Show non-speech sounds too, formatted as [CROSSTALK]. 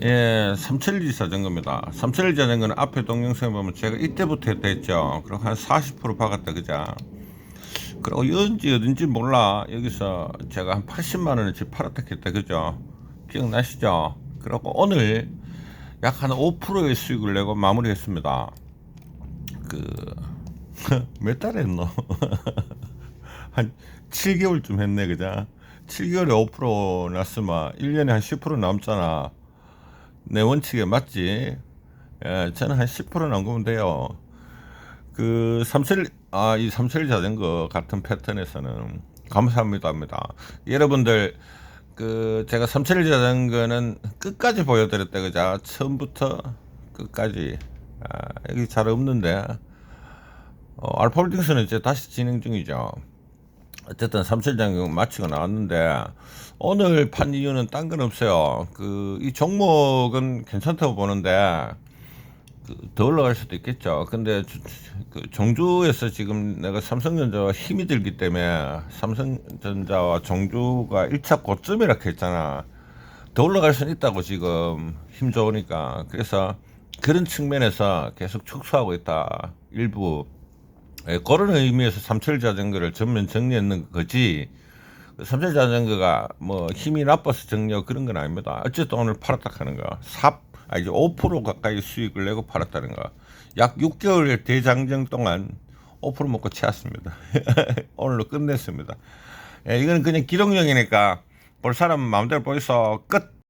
예, 371 자전거입니다. 371 자전거는 앞에 동영상에 보면 제가 이때부터 했죠. 그리고 한 40% 박았다, 그죠? 그리고 어딘지 어딘지 몰라. 여기서 제가 한 80만 원어치 팔았다 했다, 그죠? 기억나시죠? 그리고 오늘 약 한 5%의 수익을 내고 마무리했습니다. 그, [LAUGHS] 몇 달 했노? [LAUGHS] 한 7개월쯤 했네, 그죠? 7개월에 5% 났으면 1년에 한 10% 남잖아. 내 원칙에 맞지? 예, 저는 한 10% 남기면 돼요. 그 삼칠 아이 삼칠 자전거 같은 패턴에서는 감사합니다 합니다. 여러분들 그 제가 삼칠 자전거는 끝까지 보여드렸다 그자 처음부터 끝까지 아, 여기 잘 없는데 어, 알파홀딩스는 이제 다시 진행 중이죠. 어쨌든 자전거 마치고 나왔는데 오늘 판 이유는 딴 건 없어요. 그 이 종목은 괜찮다고 보는데 그, 더 올라갈 수도 있겠죠. 근데 주- 그 정주에서 지금 내가 삼성전자와 힘이 들기 때문에 삼성전자와 정주가 1차 고점이라 했잖아. 더 올라갈 수는 있다고 지금 힘 좋으니까. 그래서 그런 측면에서 계속 축소하고 있다. 일부. 예, 그런 의미에서 삼철 자전거를 전면 정리했는 거지. 그 삼철 자전거가 뭐 힘이 나빠서 정리하고 그런 건 아닙니다. 어쨌든 오늘 팔았다 하는 거. 삽, 아, 이제 5% 가까이 수익을 내고 팔았다는 거. 약 6개월의 대장정 동안 5% 먹고 채웠습니다. [LAUGHS] 오늘로 끝냈습니다. 예, 이거는 그냥 기록용이니까 볼 사람 마음대로 보이소 끝.